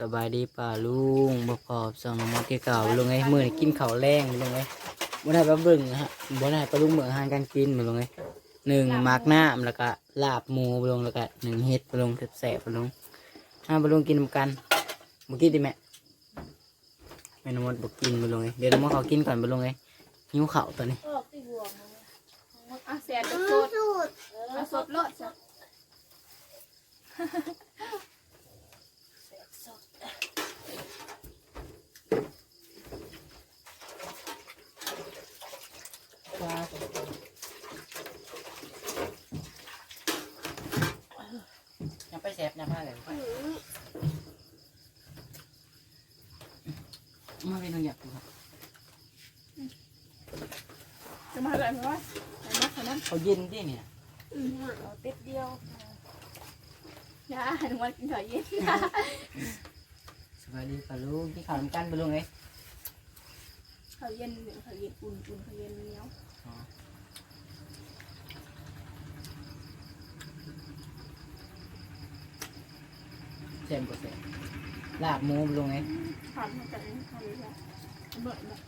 สบายดีป่าลุงบ่พอบสองน้องมอเกเก่าลุงไอ้มื้อนี้กินข้าวแรงลุงไอ้บ่ได้ไปเบิ่งนะฮะบ่ได้ไปลาลุงเบิ่งอาหารการกินบ่ลุงไอหนึ่งมากหน้ำแล้วก็ลาบหมูบ่ลุงแล้วก็หนึ่งเฮ็ดบ่ลุงแซ่บๆบ่ลุงห้าบ่ลุงกินนกันบ่กินดิแม่แม่นมดบ่กินบ่ลุงไอเดี๋ยวน้องมดเขากินก่อนบ่ลุงไอหิวข้าวตอนนี้อะแสบอืสดเอาสดโลดจ้ะ ยังไปแซ่บยังมาเลยอืมมาเป็นอยากดูครับจะมาอะไรมาไว้ไหนมาขนาดเขาเย็นดิเนี่ยเอาติดเดียวอย่าหนูวันกินข้าวเย็นสวัสดีป่าลุงกินข้าวนำกันบ่ลุงไอ้ข้าวเย็นหนึ่งข้าวเย็นอุ่นอุ่นข้าวเย็นเหนียว แซ่บบ่แซ่บลาบหมูลงไอ้ทานมาจากนี้ทานเลยจ้ะเบิดแบบ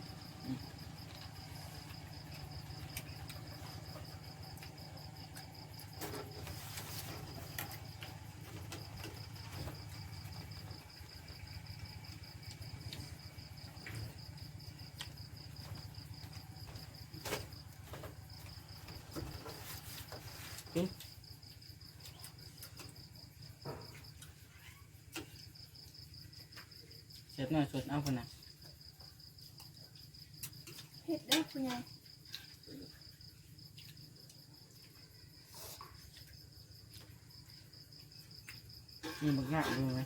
เสร็จหน่อยสดเอาคนน่ะเผ็ดได้อคุณยายมีบักง่ายดูไหม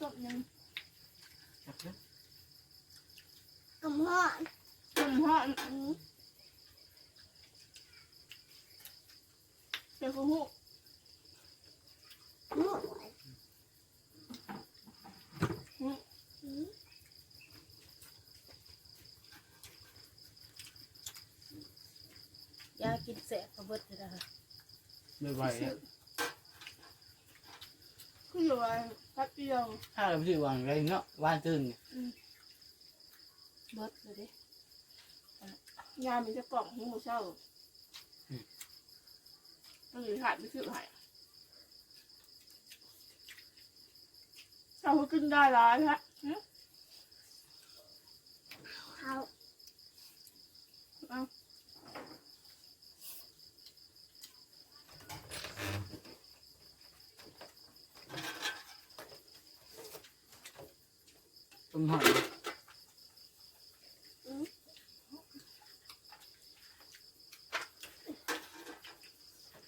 ตบยังครับเด้อกำห่อนตุ่มห่ออื เดี๋ยวกูหูนวดอืมยากินแสบกระเบิดเลยนะคะบ่อยๆอะคืออยู่อะไรแป๊บเดียวถ้าเราพี่วางไรเนาะว่านตื่นเนี่ยเบิดเลยดิยามีจะกล่องหูเช่า ต้องอยู่ถ่ายไม่ซื้อหายเรากินได้ร้ายฮะเขาเอาต้มหอย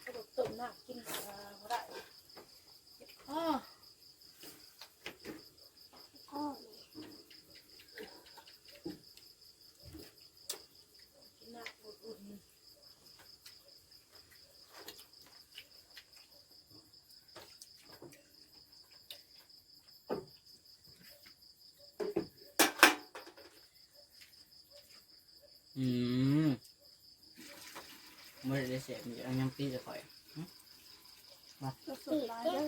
กระดูกตุ่มหนักกินก็ได้อ๋อ พ่อ กินหนักอุ่น อืม ไม่ได้เสียมีอันยังปีจะคอยมาสุดร้ายเลย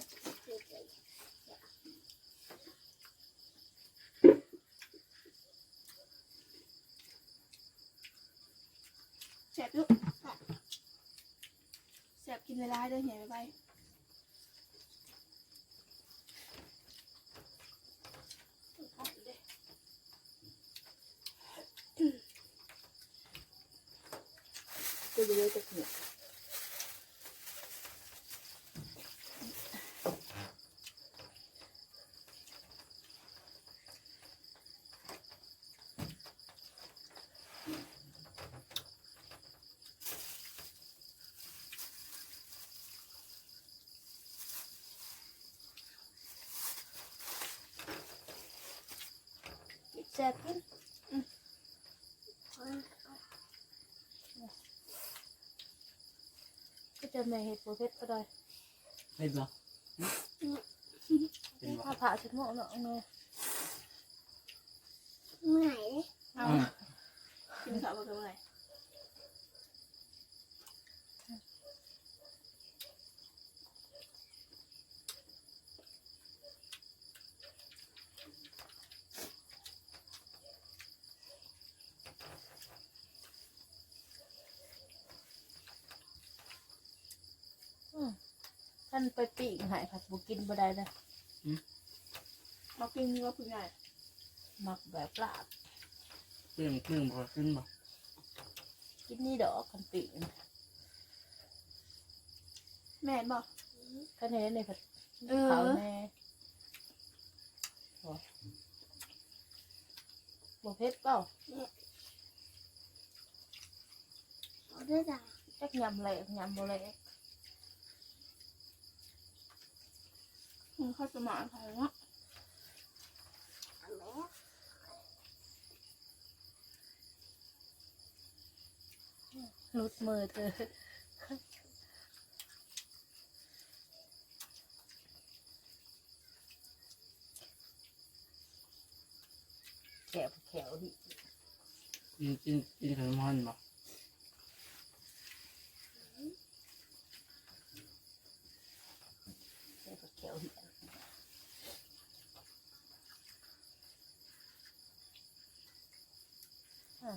แสบลูกแสบกินเวลาเดินเห็นไป จะดู เลยจะเห็นแซ่บกินก็จะไม่เห็ดโปรเฟสก็ได้เห็นบ่ถ้าผ่าชุดหม้อเนาะเอาเนาะเมื่อยเอากินข้าวกันเมื่อไหร่ท่านไปปีกหายผัดบุกินบ่ได้เลยมากินเนื้อผู้ใหญ่มักแบบลาบเรื่องเรื่องบ่ขึ้นบ่กินนี่ดอกคันปีกแม่นบอก คันเห็นในผัดเออ ขาวแน่บ่บ่เผ็ดเปล่าเอาด้วยจ้ะจักยำแหลกยำบ่แหลก มึงเข้าสมานใครเนาะเอาแม่ลุดมือเธอแขวแขวดิกินกินกินขนมฮอนบ่ แขวแขวดิอะ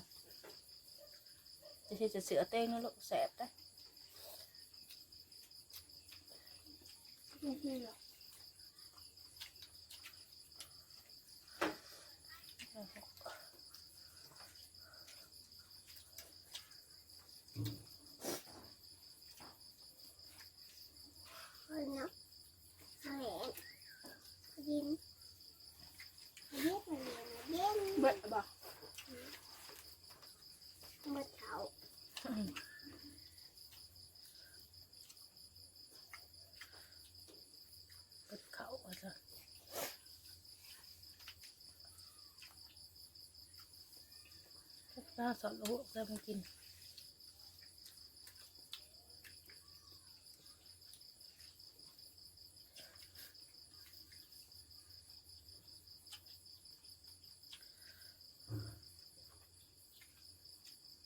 จะที่จะเสือเต้งนะลูกแสบได้ไม่ใช่หรอกเอาเนาะเอาแหวนเอายินเอาเย็บเอาเย็นเอาเย็นเบิดบอก มาเขา กดเขาอะจ้ะน่าสอนลูกแล้วมากิน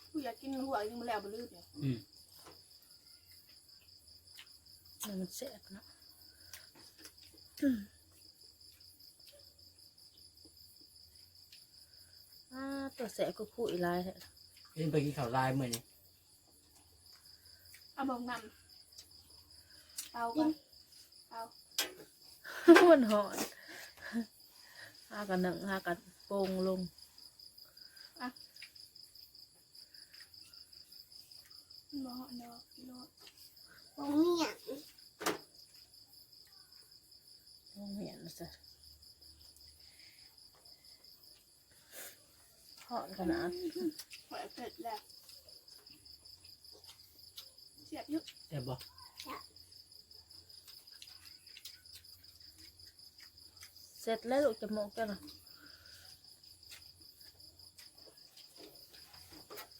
ผู้อยากกินหัวยังมาแล้วบลืดเนี่ยอืมมันมันแสบเนาะอ่า ตัวแสบก็คู่อีลายแท้เห็นไปกินข้าวลายมื้อนี้เอาบองนำเอากันเอามันหอนหากันหนึ่งหากันโป่งลงบอเนาะเนาะวงเมียนลงเหมียนซะหอนขนาดหอยเผ็ดแล้วเสียบอยุแซ่บบ่เสร็จแล้วลูกจะมองกันเหรอ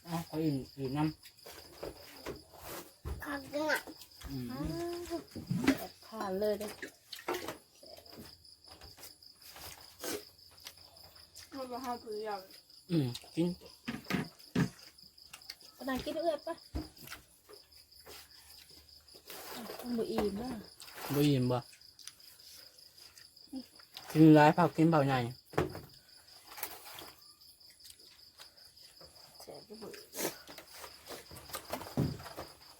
อ้าวเขาอิ่มอิ่มน้ผักเนี่ยำอืมอ้าวแสบผ่านเลยเด้อมันมาห้าผืนอย่าง อืมกินปนางกินเอื้อยปะมันบ่อิ่มนะบ่อิ่มบ่กินหลายเผากินเผาใหญ่แสบจะเบื่อ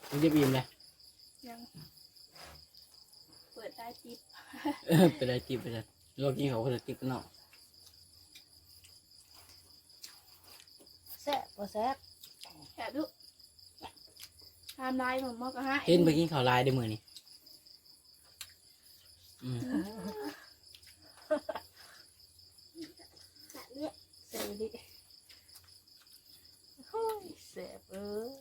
มันจะอิ่มเลยยังเปิดได้ติ๊บเออเป็นไรติบไปเลยโลกนี้เขาก็จะติบกันเนาะ แส บบ่แสบแอบดูทำลายผมมอกกะฮะเห็นไปกินข้าวลายได้มือนี่อืมแบบเนี้ยแสบดิโอ้ยแสบเอ้ย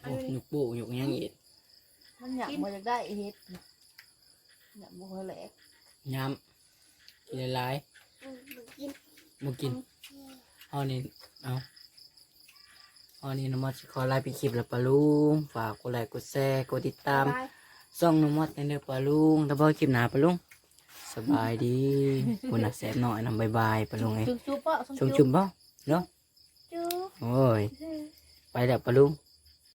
โอ้หยุกปูหยุกหยังอีกมันอยากมาอยากได้เฮ็ดอยากบ่ค่อยแหลกย้ำกินหลายอืมมันกินๆ บ่กินเอานี่เอาเอานี่น้องมอดสิขอไลน์ไปคลิปแล้วปะลุงฝากกดไลค์กดแชร์กดติดตามได้ซ่องน้องมอดในเด้อปะลุงถ้าบ่คลิปหน้าปะลุงสบายดีคุณน่ะแสบหน่อยนำบายบายปะลุงเอ้ยจุ๊บจุ๊บปะชมจุ่มบ่เนาะจุ๊บโอ้ยไปแล้วปะลุง